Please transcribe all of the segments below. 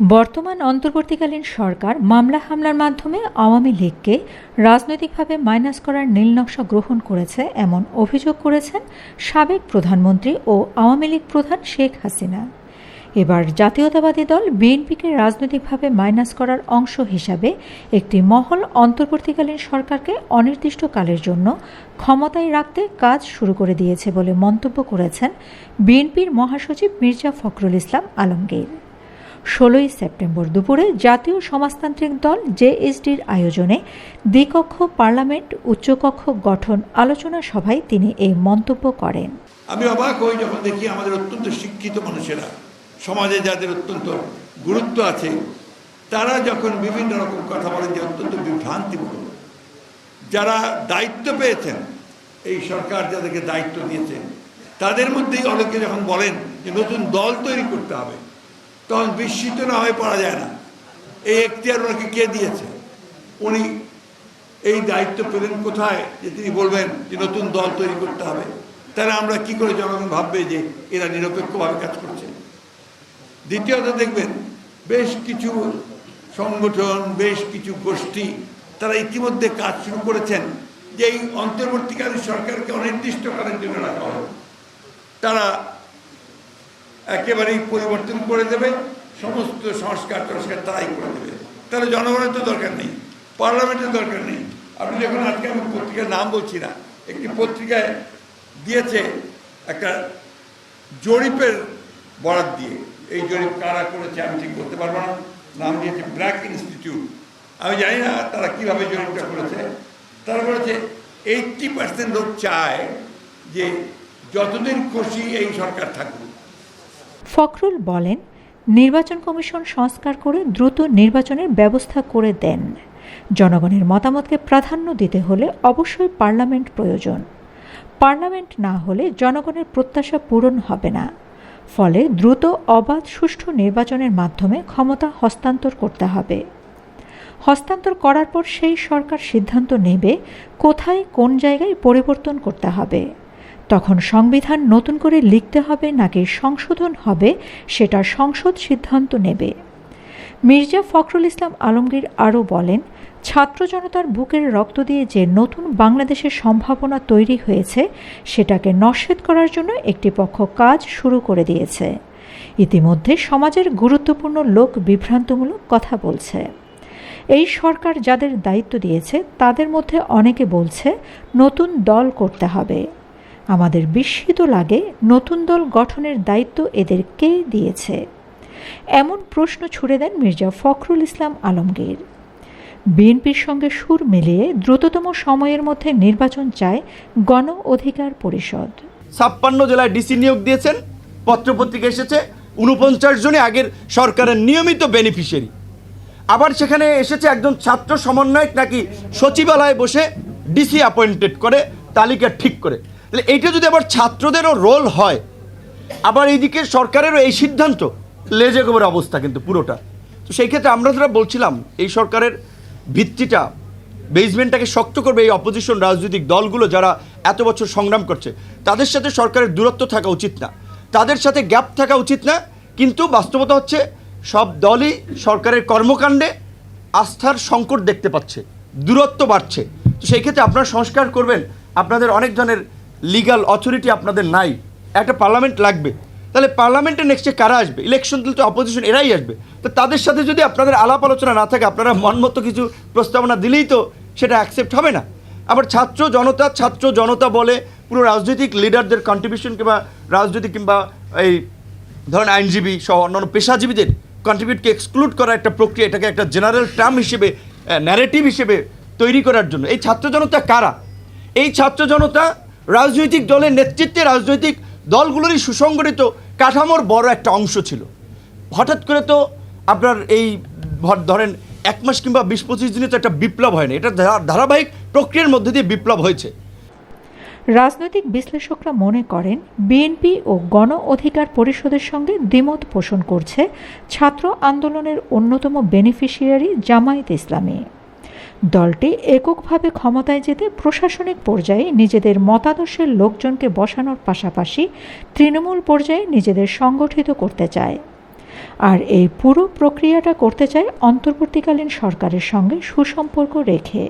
বর্তমান অন্তর্বর্তীকালীন সরকার মামলা হামলার মাধ্যমে আওয়ামী লীগকে রাজনৈতিকভাবে মাইনাস করার নীলনকশা গ্রহণ করেছে এমন অভিযোগ করেছেন সাবেক প্রধানমন্ত্রী ও আওয়ামী লীগ প্রধান শেখ হাসিনা। এবার জাতীয়তাবাদী দল বিএনপিকে রাজনৈতিকভাবে মাইনাস করার অংশ হিসাবে একটি মহল অন্তর্বর্তীকালীন সরকারকে অনির্দিষ্টকালের জন্য ক্ষমতায় রাখতে কাজ শুরু করে দিয়েছে বলে মন্তব্য করেছেন বিএনপির মহাসচিব মির্জা ফখরুল ইসলাম আলমগীর। ষোলোই সেপ্টেম্বর দুপুরে জাতীয় সমাজতান্ত্রিক দল জেএসডির আয়োজনে দ্বিকক্ষ পার্লামেন্ট উচ্চকক্ষ গঠন আলোচনা সভায় তিনি এই মন্তব্য করেন। আমি অবাক হই যখন দেখি আমাদের অত্যন্ত শিক্ষিত মানুষেরা, সমাজে যাদের অত্যন্ত গুরুত্ব আছে, তারা যখন বিভিন্ন রকম কথা বলেন যে অত্যন্ত বিভ্রান্তিমূলক যারা দায়িত্ব পেয়েছেন, এই সরকার যাদেরকে দায়িত্ব দিয়েছে, তাদের মধ্যেই অনেকে যখন বলেন যে নতুন দল তৈরি করতে হবে তখন বিস্মিত না হয়ে পড়া যায় না। এই এখতিয়ার ওনাকে কে দিয়েছে? উনি এই দায়িত্ব পেলেন কোথায়? যে তিনি বলবেন যে নতুন দল তৈরি করতে হবে। তাহলে আমরা কি করে জনগণ ভাববে যে এরা নিরপেক্ষভাবে কাজ করছে? দ্বিতীয়ত দেখবেন, বেশ কিছু সংগঠন, বেশ কিছু গোষ্ঠী, তারা ইতিমধ্যে কাজ শুরু করেছেন যে এই অন্তর্বর্তীকালীন সরকারকে অনির্দিষ্টকালের জন্য রাখা হবে তারা একেবারেই পরিবর্তন করে দেবে, সমস্ত সংস্কার টংস্কার তারাই করে দেবে। তাহলে জনগণের তো দরকার নেই, পার্লামেন্টের দরকার নেই। আপনি দেখুন, আজকে আমি পত্রিকার নাম বলছি না, একটি পত্রিকায় দিয়েছে একটা জরিপের বরাদ দিয়ে। এই জরিপ কারা করেছে আমি ঠিক বলতে পারব না, নাম দিয়েছে ব্র্যাক ইনস্টিটিউট। আমি জানি না তারা কীভাবে জরিপটা করেছে। তারা বলেছে, এইটটি পার্সেন্ট লোক চায় যে যতদিন খুশি এই সরকার থাকুক। ফখরুল বলেন, নির্বাচন কমিশন সংস্কার করে দ্রুত নির্বাচনের ব্যবস্থা করে দেন। জনগণের মতামতকে প্রাধান্য দিতে হলে অবশ্যই পার্লামেন্ট প্রয়োজন। পার্লামেন্ট না হলে জনগণের প্রত্যাশা পূরণ হবে না। ফলে দ্রুত, অবাধ, সুষ্ঠু নির্বাচনের মাধ্যমে ক্ষমতা হস্তান্তর করতে হবে। হস্তান্তর করার পর সেই সরকার সিদ্ধান্ত নেবে কোথায় কোন জায়গায় পরিবর্তন করতে হবে। তখন সংবিধান নতুন করে লিখতে হবে নাকি সংশোধন হবে, সেটা সংসদ সিদ্ধান্ত নেবে। মির্জা ফখরুল ইসলাম আলমগীর আরও বলেন, ছাত্র জনতার বুকের রক্ত দিয়ে যে নতুন বাংলাদেশের সম্ভাবনা তৈরি হয়েছে, সেটাকে নস্যাৎ করার জন্য একটি পক্ষ কাজ শুরু করে দিয়েছে। ইতিমধ্যে সমাজের গুরুত্বপূর্ণ লোক বিভ্রান্তমূলক কথা বলছে। এই সরকার যাদের দায়িত্ব দিয়েছে, তাদের মধ্যে অনেকে বলছে, নতুন দল করতে হবে। আমাদের বিস্মিত লাগে নতুন দল গঠনের দায়িত্ব এদের কে দিয়েছে? এমন প্রশ্ন ছুড়ে দেন মির্জা ফখরুল ইসলাম আলমগীর। বিএনপির সঙ্গে সুর মিলিয়ে দ্রুততম সময়ের মধ্যে নির্বাচন চায় গণ অধিকার পরিষদ। ছাপ্পান্ন জেলায় ডিসি নিয়োগ দিয়েছেন, পত্রপত্রিকা এসেছে, উনপঞ্চাশ জনে আগের সরকারের নিয়মিত বেনিফিশিয়ারি। আবার সেখানে এসেছে একজন ছাত্র সমন্বয়ক নাকি সচিবালয়ে বসে ডিসি অ্যাপয়েন্টেড করে, তালিকা ঠিক করে। তাহলে এইটা যদি আবার ছাত্রদেরও রোল হয়, আবার এইদিকে সরকারেরও এই সিদ্ধান্ত, লেজে গোবর অবস্থা কিন্তু পুরোটা। তো সেই ক্ষেত্রে আমরা যারা বলছিলাম, এই সরকারের ভিত্তিটা বেসমেন্টটাকে শক্ত করবে এই অপোজিশন রাজনৈতিক দলগুলো যারা এত বছর সংগ্রাম করছে, তাদের সাথে সরকারের দূরত্ব থাকা উচিত না। তাদের সাথে গ্যাপ থাকা উচিত না, কিন্তু বাস্তবতা হচ্ছে, সব দলই সরকারের কর্মকাণ্ডে আস্থার সংকট দেখতে পাচ্ছে, দূরত্ব বাড়ছে। তো সেই ক্ষেত্রে আপনারা সংস্কার করবেন, আপনাদের অনেক জনের লিগাল অথরিটি আপনাদের নাই। একটা পার্লামেন্ট লাগবে। তাহলে পার্লামেন্টে নেক্সটে কারা আসবে? ইলেকশন দিলে তো অপোজিশন এরাই আসবে। তো তাদের সাথে যদি আপনাদের আলাপ আলোচনা না থাকে, আপনারা মনমতো কিছু প্রস্তাবনা দিলেই তো সেটা অ্যাকসেপ্ট হবে না। আবার ছাত্র জনতা ছাত্র জনতা বলে পুরো রাজনৈতিক লিডারদের কন্ট্রিবিউশন কিংবা রাজনৈতিক কিংবা এই ধরেন আইনজীবী সহ অন্যান্য পেশাজীবীদের কন্ট্রিবিউটকে এক্সক্লুড করার একটা প্রক্রিয়া, এটাকে একটা জেনারেল টার্ম হিসেবে ন্যারেটিভ হিসেবে তৈরি করার জন্য। এই ছাত্র জনতা কারা? এই ছাত্র জনতা রাজনৈতিক দলের নেতৃত্বে রাজনৈতিক দলগুলোরই সুসংগঠিত কাঠামোর বড় একটা অংশ ছিল। হঠাৎ করে তো আপনার এই ধরেন এক মাস কিংবা বিশ পঁচিশ দিনে তো একটা বিপ্লব হয়নি। এটা ধারা- ধারাবাহিক প্রক্রিয়ার মধ্যে দিয়ে বিপ্লব হয়েছে। রাজনৈতিক বিশ্লেষকরা মনে করেন, বিএনপি ও গণ অধিকার পরিষদের সঙ্গে দ্বিমত পোষণ করছে ছাত্র আন্দোলনের অন্যতম বেনিফিশিয়ারি জামায়াত ইসলামী। দলটি এককভাবে ক্ষমতায় যেতে প্রশাসনিক পর্যায়ে নিজেদের মতাদর্শের লোকজনকে বসানোর পাশাপাশি তৃণমূল পর্যায়ে নিজেদের সংগঠিত করতে চায়। আর এই পুরো প্রক্রিয়াটা করতে চায় অন্তর্বর্তীকালীন সরকারের সঙ্গে সুসম্পর্ক রেখে।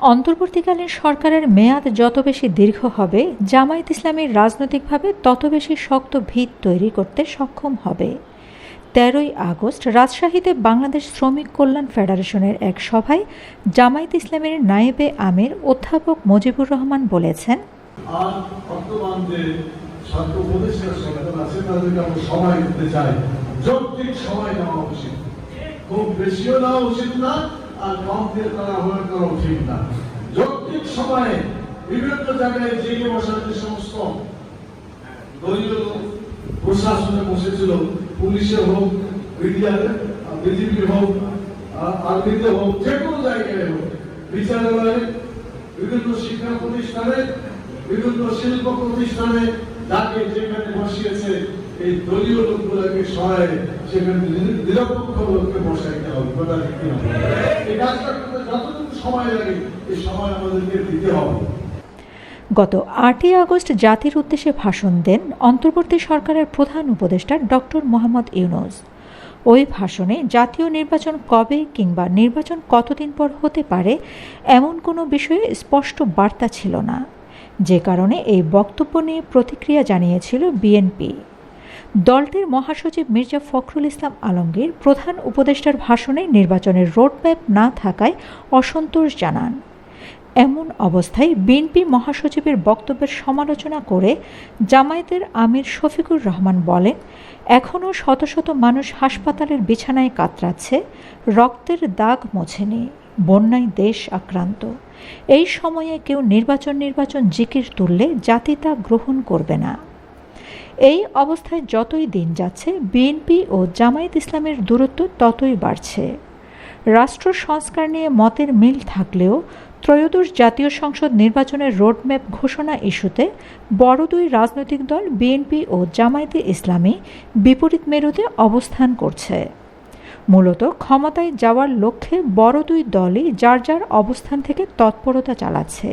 অন্তর্বর্তীকালীন সরকারের মেয়াদ যত বেশি দীর্ঘ হবে, জামায়াত ইসলামী রাজনৈতিকভাবে তত বেশি শক্ত ভিত তৈরি করতে সক্ষম হবে। তেরোই আগস্ট রাজশাহীতে বাংলাদেশ শ্রমিক কল্যাণ ফেডারেশনের এক সভায় জামায়াত ইসলামের নায়েবে আমির অধ্যাপক মুজিবুর রহমান বলেছেন খুব বেশিও নেওয়া উচিত না, আর কম দিয়ে তারা করা উচিত না। যৌক্তিক সময়ে বিভিন্ন জায়গায় বসার যে সমস্ত দলীয় প্রশাসনে বসেছিল পুলিশের হোক মিডিয়ার বিজেপি হোক আর্মিতে হোক, যে কোনো জায়গায় হোক, বিচারালয়ে বিভিন্ন শিক্ষা প্রতিষ্ঠানে, বিভিন্ন শিল্প প্রতিষ্ঠানে যাকে যেখানে বসিয়েছে, এই দলীয় লোকগুলোকে সহায়, সেখানে নিরপেক্ষ লোককে বসাইতে হবে কথা ঠিক এই কাজটা করতে যতটুকু সময় লাগে, এই সময় আমাদেরকে দিতে হবে। গত আটই আগস্ট জাতির উদ্দেশ্যে ভাষণ দেন অন্তর্বর্তী সরকারের প্রধান উপদেষ্টা ডক্টর মোহাম্মদ ইউনুস। ওই ভাষণে জাতীয় নির্বাচন কবে কিংবা নির্বাচন কতদিন পর হতে পারে এমন কোনো বিষয়ে স্পষ্ট বার্তা ছিল না। যে কারণে এই বক্তব্য নিয়ে প্রতিক্রিয়া জানিয়েছিল বিএনপি। দলটির মহাসচিব মির্জা ফখরুল ইসলাম আলমগীর প্রধান উপদেষ্টার ভাষণে নির্বাচনের রোডম্যাপ না থাকায় অসন্তোষ জানান। এমন অবস্থায় বিএনপি মহাসচিবের বক্তব্যের সমালোচনা করে জামায়াতের আমির শফিকুর রহমান বলেন এখনও শত শত মানুষ হাসপাতালের বিছানায় কাতরাচ্ছে, রক্তের দাগ মোছেনি বন্যায় দেশ আক্রান্ত। এই সময়ে কেউ নির্বাচন নির্বাচন জিকির তুললে জাতি তা গ্রহণ করবে না। এই অবস্থায় যতই দিন যাচ্ছে, বিএনপি ও জামায়াত ইসলামের দূরত্ব ততই বাড়ছে। রাষ্ট্র সংস্কার নিয়ে মতের মিল থাকলেও ত্রয়োদশ জাতীয় সংসদ নির্বাচনের রোডম্যাপ ঘোষণা ইস্যুতে বড় দুই রাজনৈতিক দল বিএনপি ও জামায়াতে ইসলামী বিপরীত মেরুতে অবস্থান করছে। মূলত ক্ষমতায় যাওয়ার লক্ষ্যে বড় দুই দলই যার যার অবস্থান থেকে তৎপরতা চালাচ্ছে।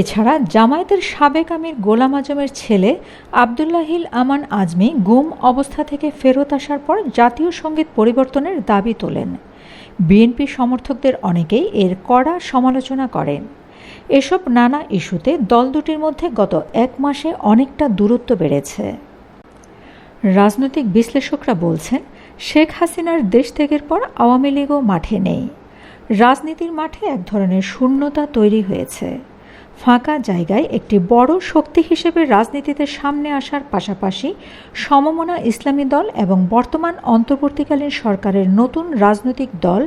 এছাড়া জামায়াতের সাবেক আমির গোলাম আজমের ছেলে আবদুল্লাহিল আমান আজমি গুম অবস্থা থেকে ফেরত আসার পর জাতীয় সংগীত পরিবর্তনের দাবি তোলেন। বিএনপি সমর্থকদের অনেকেই এর কড়া সমালোচনা করেন। এসব নানা ইস্যুতে দল দুটির মধ্যে গত এক মাসে অনেকটা দূরত্ব বেড়েছে। রাজনৈতিক বিশ্লেষকরা বলছেন, শেখ হাসিনার দেশ ত্যাগের পর আওয়ামী লীগও মাঠে নেই। রাজনীতির মাঠে এক ধরনের শূন্যতা তৈরি হয়েছে। ফাঁকা জায়গায় একটি বড় শক্তি হিসেবে রাজনীতিতে সামনে আসার পাশাপাশি সমমনা ইসলামী দল এবং বর্তমান অন্তর্বর্তীকালীন সরকারের নতুন রাজনৈতিক দল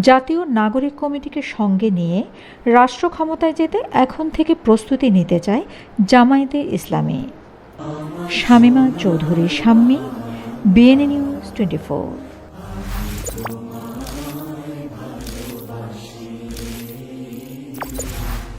জাতীয় নাগরিক কমিটিকে সঙ্গে নিয়ে রাষ্ট্র ক্ষমতায় যেতে এখন থেকে প্রস্তুতি নিতে চায় Jamaat-e Islami. Shamima Chowdhury, Shammi, BNA news twenty four.